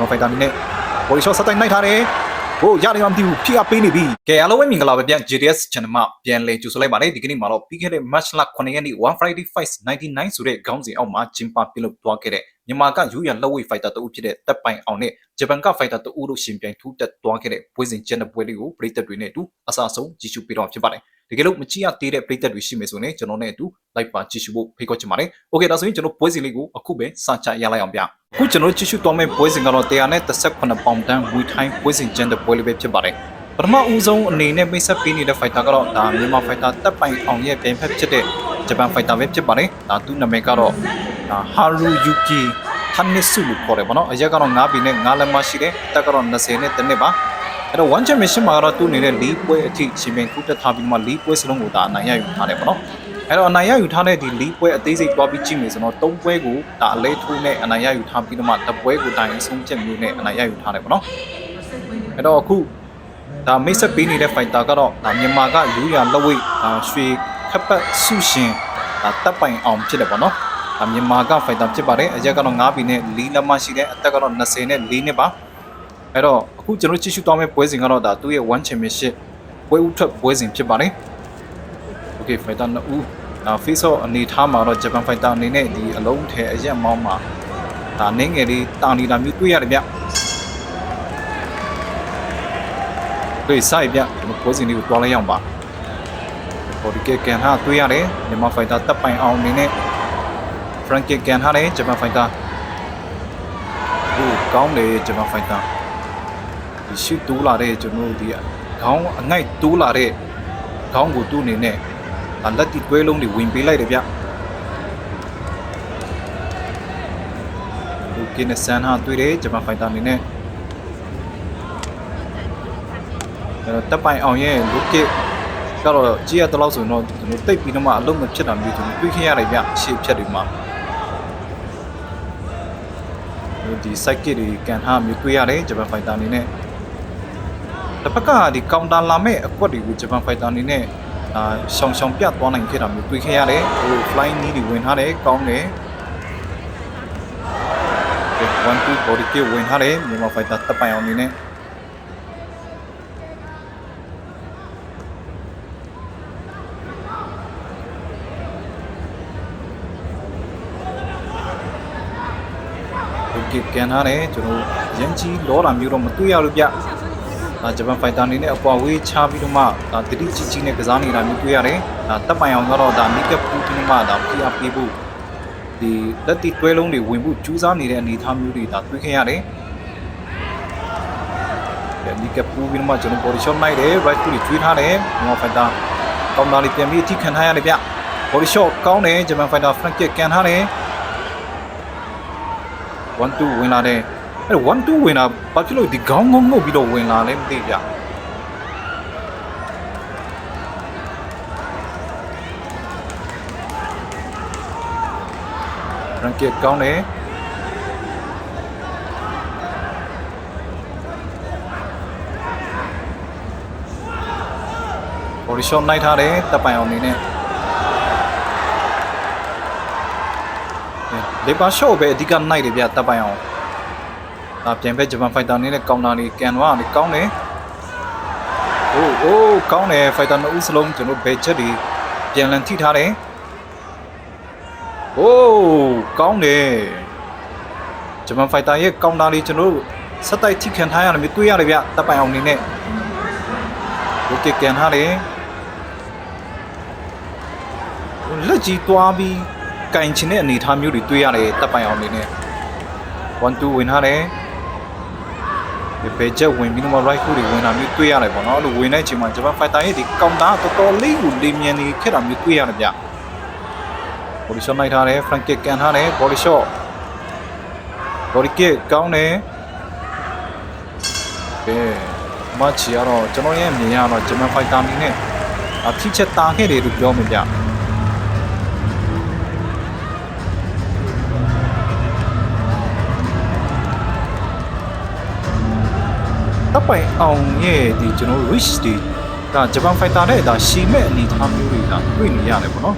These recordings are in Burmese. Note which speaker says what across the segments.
Speaker 1: ကျွန်တော်ဖိုက်တာအနေနဲ့ body shot ဆက်တိုက်နိုင်ထားတယ်ဟိုရတယ်မသိဘူးဖိအားပေးနေပြီကဲအားလုံးပဲမင်္ဂလာပါဗျ JDS channel မှာပြန်လည်ကြိုဆိုလိုက်ပါတယ်ဒီကနေ့မှာတော့ပြီးခဲ့တဲ့ March လ9ရက်နေ့ One Friday Fights 99ဆိုတဲ့ခေါင်းစဉ်အောက်မှာကျင်းပပြုလုပ်သွားခဲ့တဲ့ မြန်မာကယူရလက်ဝိတ်ဖိုက်တာတဦးဖြစ်တဲ့တပ်ပိုင်အောင်နဲ့ဂျပန်ကဖိုက်တာတဦးတို့ရှင်ပြိုင်ထူးတက်သွားခဲ့တဲ့ပွဲစဉ်ကျန်တဲ့ပွဲလေးကိုပြည်သက်တွေနဲ့အတူအစားဆုံးကြည့်ရှုပေးတော့ဖြစ်ပါတယ်တကယ်လို့မကြည့်ရသေးတဲ့ပြည်သက်တွေရှိမယ်ဆိုရင်ကျွန်တော်နဲ့အတူလိုက်ပါကြည့်ရှုဖို့ဖိတ်ခေါ်ချင်ပါတယ်။ Okay ဒါဆိုရင်ကျွန်တော်ပွဲစဉ်လေးကိုအခုပဲစချရလိုက်အောင်ဗျ။အခုကျွန်တော်ကြည့်ရှုသွားမယ့်ပွဲစဉ်ကတော့138ပေါင်တန်းဝီထိုင်းပွဲစဉ်ကျန်တဲ့ပွဲလေးပဲဖြစ်ပါတယ်။ပထမဦးဆုံးအနေနဲ့မိတ်ဆက်ပေးနေတဲ့ fighter ကတော့ဒါမြန်မာ fighter တပ်ပိုင်အောင်ရဲ့ပြိုင်ဖက်ဖြစ်တဲ့ ဂျပန် fighter ပဲဖြစ်ပါတယ်။ဒါသူ့နာမည်ကတော့ဒါ Haruyuki Tanitsu လို့ခေါ်တယ်ပေါ့နော်။အရက်ကတော့9ဘီနဲ့9လက်မရှိတယ်။တက်ကတော့20နဲ့တနစ်ပါ။အဲ့တော့ one championship မှာကတော့သူ့အနေနဲ့၄ပွဲအထိရှင်ပြိုင်ခုတက်ထားပြီးမှ၄ပွဲစလုံးကိုဒါအနိုင်ရယူထားတယ်ပေါ့နော်။အဲ့တော့အနိုင်ရယူထားတဲ့ဒီ၄ပွဲအသေးစိတ်တွားပြီးကြည့်မယ်ဆိုတော့၃ပွဲကိုဒါအလဲထိုးနဲ့အနိုင်ရယူထားပြီးတော့မှတစ်ပွဲကိုတိုင်အဆုံးချက်မျိုးနဲ့အနိုင်ရယူထားတယ်ပေါ့နော်။အဲ့တော့အခုဒါမိတ်ဆက်ပေးနေတဲ့ fighter ကတော့ဒါမြန်မာကယူရလက်ဝိတ်ဒါရွှေ ခပ်ပတ်ဆုရှင်ဒါတပ်ပိုင်အောင်ဖြစ်တယ်ပေါ့နော်။ဒါမြန်မာက fighter ဖြစ်ပါတယ်။အရက်ကတော့9ဘီနဲ့4လက်မရှိတဲ့အသက်ကတော့20နဲ့4နှစ်ပါ။အဲ့တော့အခုကျွန်တော်ကြည့်ရှုသွားမယ့်ပွဲစဉ်ကတော့ဒါသူ့ရဲ့ one championship ပွဲဥထွက်ပွဲစဉ်ဖြစ်ပါတယ်။ Okay fighter နှစ်ဦးဒါ face off အနေထားမှာတော့ Japan fighter အနေနဲ့ဒီအလုံးထဲအရက်မောင်းမှာဒါနင်းငယ်လေးတာနေတာမျိုးတွေ့ရတယ်ဗျ။တွေ့ဆိုင်ဗျကျွန်တော်ပွဲစဉ်လေးကိုတွားလိုက်ရအောင်ပါ။ body kick ကန်ဟာတွေ့ရတယ်မြန်မာ fighter တပ်ပိုင်အောင်အနေနဲ့ front kick ကန်ဟာတယ် Japan fighter ဟိုကောင်းတယ် Japan fighter ဒီရှူတိုးလာတဲ့ကျွန်တော်တို့ဒီခေါင်းအငိုက်တိုးလာတဲ့ခေါင်းကိုသူ့အနေနဲ့ဒါလက်တီတွဲလုံးတွေဝင်ပေးလိုက်တယ်ဗျဟိုကင်းနဲ့ဆန်ဟာတွေ့တယ်ဂျပန်ဖိုင်တာအနေနဲ့အဲတော့တပ်ပိုင်အောင်ရဲ့ look kick ကတော့ကြည့်ရတဲ့လောက်ဆိုတော့ကျွန်တော်တိတ်ပြီးတော့မှအလုံးမဖြစ်တာမျိုးကျွန်တော်တွေးခဲ့ရတယ်ဗျရှေ့ဖြတ်တွေမှာဒီ side kick တွေကန်ထားမျိုးတွေးရတယ်ဂျပန်ဖိုင်တာအနေနဲ့တစ်ဖက်ကဒီကောင်တာလာမဲ့အကွက်တွေကိုဂျပန်ဖိုက်တာအနေနဲ့အာရှောင်ရှောင်ပြတ်သွားနိုင်ခဲ့တာမျိုးတွေ့ခဲ့ရတယ်ဟို flying knee တွေဝင်ထားတယ်ကောင်းတယ်ဒီ1 2 body kick ဝင်ထားတယ်မြန်မာဖိုက်တာတပ်ပိုင်အောင်အနေနဲ့ ဒီကန်ထားတယ်ကျွန်တော်ရန်ကြီးလောတာမျိုးတော့မတွေ့ရလို့ဗျဒါဂျပန်ဖိုက်တာအနေနဲ့အကွာဝေးချပြီးတော့မှဒါတတိကြီးကြီးနဲ့ကစားနေတာမျိုးတွေ့ရတယ်ဒါတပ်ပိုင်အောင်ကတော့ဒါမိကပ်ပူးပြီးတော့မှဒါပြအပေးဖို့ဒီလက်တီတွဲလုံးတွေဝင်ဖို့ကြိုးစားနေတဲ့အနေအထားမျိုးတွေဒါတွေ့ခဲ့ရတယ်ဒီမိကပ်ပူးပြီးတော့မှကျွန်တော် body shot နိုင်တယ် right foot တွေကျွေးထားတယ်မြန်မာဖိုက်တာကောင်းတာလေးပြန်ပြီးအထိခံထားရတယ်ဗျ body shot ကောင်းတယ်ဂျပန်ဖိုက်တာ front kick ကန်ထားတယ် 1 2ဝင်လာတယ်အဲ့1 2ဝင်လာဘာဖြစ်လို့ဒီခေါင်းငုံငုတ်ပြီးတော့ဝင်လာလဲမသိဗျရန်ကစ်ကောင်းတယ်ဘော်ဒီရှော့နိုင်ထားတယ်တပ်ပိုင်အောင်နေနဲ့ လေပါရှော့ပဲအဓိကနိုင်တယ်ဗျတပ်ပိုင်အောင်ဒါပြန်ပဲဂျပန်ဖိုက်တာနေနဲ့ကောင်တာနေကန်ဝါနေကောင်းတယ်။အိုးအိုးကောင်းတယ်ဖိုက်တာနှစ်ဦးစလုံးကျွန်တော်ဘယ်ချက်တွေပြန်လည်ထိထားတယ်။အိုးကောင်းတယ်။ဂျပန်ဖိုက်တာရဲ့ကောင်တာလေးကျွန်တော်စက်တိုက်ထိခံထားရတယ်မျိုးတွေ့ရတယ်ဗျတပ်ပိုင်အောင်နေနဲ့။โอเคကန်ထားတယ်။လက်ကြီးတွားပြီး ကင်ချင်တဲ့အနေအထားမျိုးတွေတွေ့ရတယ်တပ်ပိုင်အောင်နေနဲ့1 2ဝင်ထားတယ်ဒီဘယ်ချက်ဝင်ပြီးတော့ right foot တွေဝင်တာမျိုးတွေ့ရတယ်ပေါ့နော်အဲ့လိုဝင်တဲ့အချိန်မှာ Japan Fighter ရဲ့ဒီကောင်တာတော်တော်လေးကိုလေမြန်နေခဲ့တာမျိုးတွေ့ရတယ်ဗျ body shot လိုက်ထားတယ် front kick ကန်ထားတယ် body shot body kick ကောင်းတယ်ကဲမချီကတော့ကျွန်တော်ရဲ့မြင်ရတော့ Japan Fighter အနေနဲ့အထိချက်တာခဲ့တယ်လို့ပြောမှာဗျ တပ်ပိုင်အောင်ရဲ့ဒီကျွန်တော် reach တွေဒါဂျပန်ဖိုက်တာနဲ့ဒါရှီမဲ့အနေအထားမျိုးတွေကတွေ့နေရတယ်ပေါ့နော်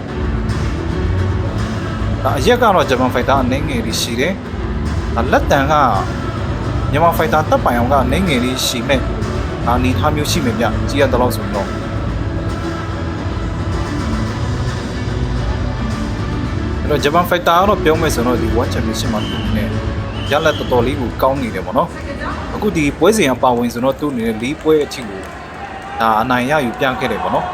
Speaker 1: ဒါအရက်ကတော့ဂျပန်ဖိုက်တာအနေငယ်လေးရှိတယ်ဒါလက်တန်ကမြန်မာဖိုက်တာတပ်ပိုင်အောင်ကနိုင်ငယ်လေးရှိမဲ့ဒါနီထားမျိုးရှိမယ်ဗျကြည့်ရတော့ဆိုတော့အဲ့တော့ဂျပန်ဖိုက်တာကတော့ပြောမယ်ဆိုတော့ဒီ World Championship မှာသူနဲ့ရလက်တော်တော်လေးကိုကောင်းနေတယ်ပေါ့နော် အခုဒီပွဲစဉ်အပါဝင်ဆိုတော့သူ့အနေနဲ့၄ပွဲအထိကိုဒါအနိုင်ရယူပြခဲ့တယ်ပေါ့နော်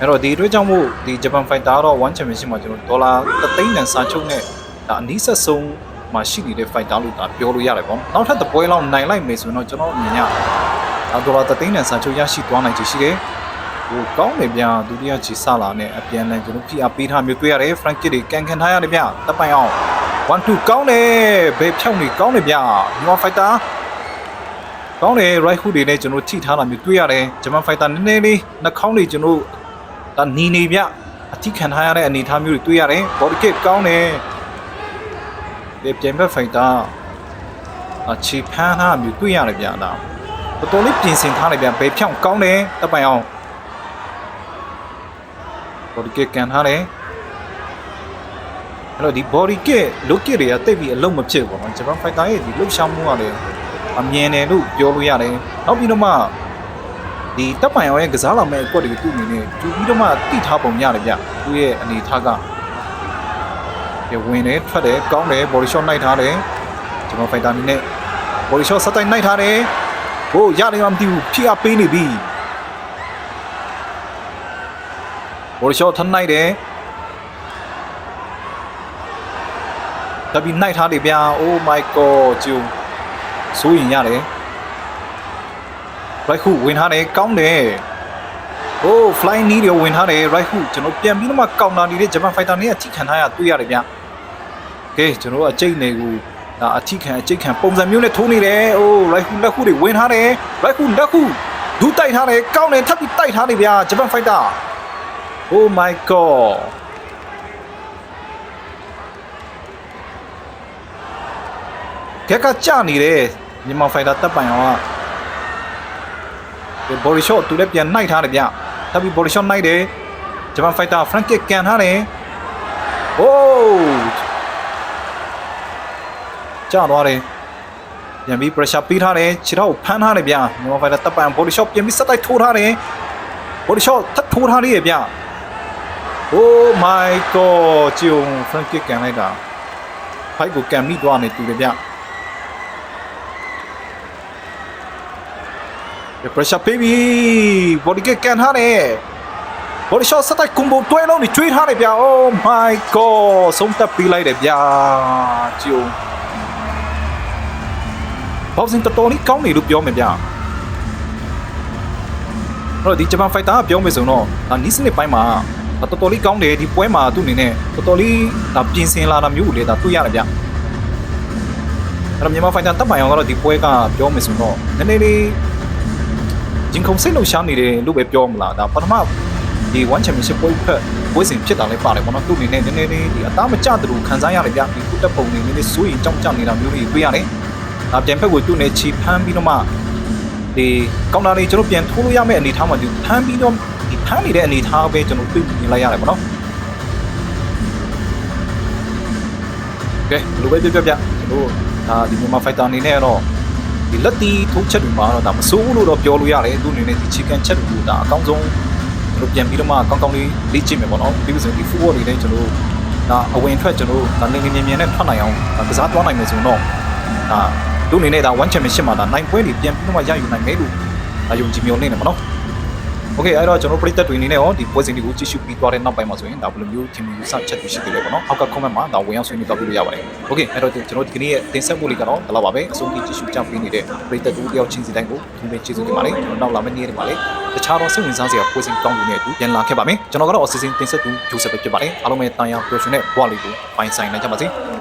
Speaker 1: အဲ့တော့ဒီအတွက်ကြောင့်မို့ဒီဂျပန်ဖိုက်တာကတော့ One Championship မှာကျွန်တော်ဒေါ်လာ3သိန်းတန်စာချုပ်နဲ့ဒါအနည်းဆက်ဆုံးမှာရှိနေတဲ့ fighter လို့ဒါပြောလို့ရတယ်ပေါ့။နောက်ထပ်တစ်ပွဲလောက်နိုင်လိုက်မယ်ဆိုရင်တော့ကျွန်တော်အမြင်ရဒါဒေါ်လာ3သိန်းတန်စာချုပ်ရရှိသွားနိုင်ချေရှိတယ်။ဟိုကောင်းတယ်ဗျာဒုတိယချီစလာနဲ့အပြန်လဲကျွန်တော် PR ပေးထားမျိုးတွေ့ရတယ် Frank Kid တွေကန်ကန်ထားရတယ်ဗျာတပ်ပိုင်အောင်1 2ကောင်းတယ်ဘယ်ဖြောင်းနေကောင်းတယ်ဗျာမြန်မာ fighter ကောင်းတယ် right hook တွေနဲ့ကျွန်တော်ထိထားတာမျိုးတွေ့ရတယ်ဂျမန် fighter နည်းနည်းလေးနှာခေါင်းတွေကျွန်တော်ဒါနီနေဗျအထိခံထားရတဲ့အနေအထားမျိုးတွေတွေ့ရတယ် body kick ကောင်းတယ်ဒီပြန်ဘက် fighter အခြေဖမ်းထားမျိုးတွေ့ရတယ်ဗျာဒါတော်တော်လေးပြင်ဆင်ထားတယ်ဗျဘယ်ဖြောင်းကောင်းတယ်တပ်ပိုင်အောင် body kick ကန်ထားတယ်အဲ့တော့ဒီ body kick look kick တွေကတိတ်ပြီးအလုံးမဖြစ်ဘူးပေါ့နော်ဂျပန် fighter ရဲ့ဒီလှုပ်ရှားမှုကလည်း အမြင်တယ်လို့ပြောလို့ရတယ်နောက်ပြီးတော့မှဒီတပ်ပိုင်အောင်ရဲ့ကစားလာမဲ့အကွက်တွေကိုသူ့အနေနဲ့တူပြီးတော့မှတိထားပုံရတယ်ဗျသူ့ရဲ့အနေထားကဒီဝင်တယ်ထွက်တယ်ကောင်းတယ် body shot နိုင်ထားတယ်ဂျပန် fighter အနေနဲ့ body shot စက်တိုင်းနိုင်ထားတယ်ဟိုရတယ်မှမသိဘူးဖိအားပေးနေပြီ body shot ထပ်နိုင်တယ်တပီနိုင်ထားတယ်ဗျာ oh my god ကျူ စိုးရင်ရတယ် right hook ဝင်ထားတယ်ကောင်းတယ် oh fly knee တွေဝင်ထားတယ် right hook ကျွန်တော်ပြန်ပြီးတော့မှကောင်တာနေတဲ့ Japan fighter တွေကထိခံထားရတွေ့ရတယ်ဗျာ okay ကျွန်တော်အကျိတ်တွေကိုဒါအထိခံအကျိတ်ခံပုံစံမျိုးနဲ့ထိုးနေတယ် oh right hook လက်ခုတွေဝင်ထားတယ် right hook လက်ခုဒူးတိုက်ထားတယ်ကောင်းတယ်ထပ်ပြီးတိုက်ထားတယ်ဗျာ Japan fighter oh my god ကက်ကကြနေတဲ့ မြန်မာဖိုင်တာတပ်ပိုင်အောင်ကဒီ body shot သူလည်းပြန်နိုင်ထားတယ်ဗျတပ်ပြီး body shot နိုင်တယ်ဂျပန်ဖိုင်တာ front kick ကန်ထားတယ်โอ้ကြသွားတယ်ပြန်ပြီး pressure ပေးထားတယ်ခြေထောက်ကိုဖမ်းထားတယ်ဗျမြန်မာဖိုင်တာတပ်ပိုင် body shot ပြန်ပြီးစက်တိုက်ထိုးထားတယ် body shot ထပ်ထိုးထားသေးရဲ့ဗျ oh my god ဂျုံ front kick ကန်လိုက်တာဖိုက်ကိုကန်မိသွားနေတူတယ်ဗျ pressure ပေးပြီ body kick ကန်ထားတယ် body shot စက်တိုက် combo တွဲလုံးနေကျွေးထားတယ်ဗျာ oh my god ဆုံးသက်ပေးလိုက်တယ်ဗျာဂျုံဘောက်စင်တော်တော်လေးကောင်းနေလို့ပြောမယ်ဗျာအဲ့တော့ဒီဂျပန်ဖိုက်တာကပြောမယ်ဆိုတော့ဒါနီးစနစ်ပိုင်းမှာဒါတော်တော်လေးကောင်းတယ်ဒီပွဲမှာသူ့အနေနဲ့တော်တော်လေးဒါပြင်ဆင်လာတာမျိုးကိုလေဒါတွေ့ရတယ်ဗျအဲ့တော့မြန်မာဖိုက်တာတပ်ပိုင်အောင်ကတော့ဒီပွဲကပြောမယ်ဆိုတော့နည်းနည်းလေး ရင်ခုန်စိတ်လှုပ်ရှားနေတယ်လို့ပဲပြောမလားဒါပထမဒီ one championship ပွဲဖက်ပွဲစဉ်ဖြစ်တာလည်းပါတယ်ပေါ့နော်သူ့အနေနဲ့နည်းနည်းလေးဒီအသားမကျတဲ့လူခံစားရတယ်ဗျဒီခုတက်ပုံနေနည်းနည်းစိုးရင်ကြောက်ကြနေတာမျိုးတွေတွေ့ရတယ်ဒါပြန်ဖက်ကိုသူ့နဲ့ချီဖမ်းပြီးတော့မှဒီကောင်တာလေးကျွန်တော်ပြန်ထိုးလို့ရမယ့်အနေအထားမှာဒီဖမ်းပြီးတော့ဒီဖမ်းနေတဲ့အနေအထားပဲကျွန်တော်တွေ့မြင်လိုက်ရတယ်ပေါ့နော်ကဲဘယ်လိုပဲပြပြပြကျွန်တော်ဒါဒီမြန်မာ fighter အနေနဲ့ကတော့ ဒီလက်တီထိုးချက်တွေမှာတော့ဒါမစိုးဘူးလို့တော့ပြောလို့ရတယ်သူအနေနဲ့ဒီ chicken ချက်တွေကဒါအကောင်းဆုံးကျွန်တော်ပြန်ပြီးတော့မှကောင်းကောင်းလေးလေ့ကျင့်မယ်ပေါ့နော်ပြီးဆိုရင်ဒီ football တွေလည်းကျွန်တော်ဒါအဝင်ထွက်ကျွန်တော်ဒါနေနေမြင်မြင်နဲ့ထွက်နိုင်အောင်ကစားသွားနိုင်မယ်ဆိုတော့ဒါသူအနေနဲ့ဒါ one championship မှာဒါနိုင်ပွဲတွေပြန်ပြီးတော့မှရယူနိုင်မယ်လို့ဒါယုံကြည်မျှော်လင့်နေမှာနော် Okay အဲ့တော့ကျွန်တော်ပရိသတ်တွေအနေနဲ့ရောဒီပွဲစဉ်တွေကိုကြည့်ရှုပြီးသွားတဲ့နောက်ပိုင်းမှာဆိုရင်ဒါဘယ်လိုမျိုးခင်ဗျားယူဆချက်တွေရှိသေးလဲပေါ့နော်အောက်က comment မှာဒါဝင်ရောက်ဆွေးနွေးသွားပြီးလို့ရပါတယ် Okay အဲ့တော့ကျွန်တော်ဒီကနေ့ရဲ့တင်ဆက်မှုလေးကတော့ဒါလောက်ပါပဲအဆုံးထိကြည့်ရှုကြပေးနေတဲ့ပရိသတ်တို့တယောက်ချင်းစီတိုင်းကိုအထူးပဲကျေးဇူးတင်ပါတယ်ကျွန်တော်နောက်လာမယ့်နေ့တွေမှာလည်းတခြားသောစိတ်ဝင်စားစရာပွဲစဉ်ကောင်းတွေနဲ့အတူပြန်လာခဲ့ပါမယ်ကျွန်တော်ကတော့အစီအစဉ်တင်ဆက်သူ Joseph ပဲဖြစ်ပါတယ်အားလုံးပဲတန်ရာပျော်ရွှင်တဲ့ဘဝလေးကိုပိုင်ဆိုင်နိုင်ကြပါစေ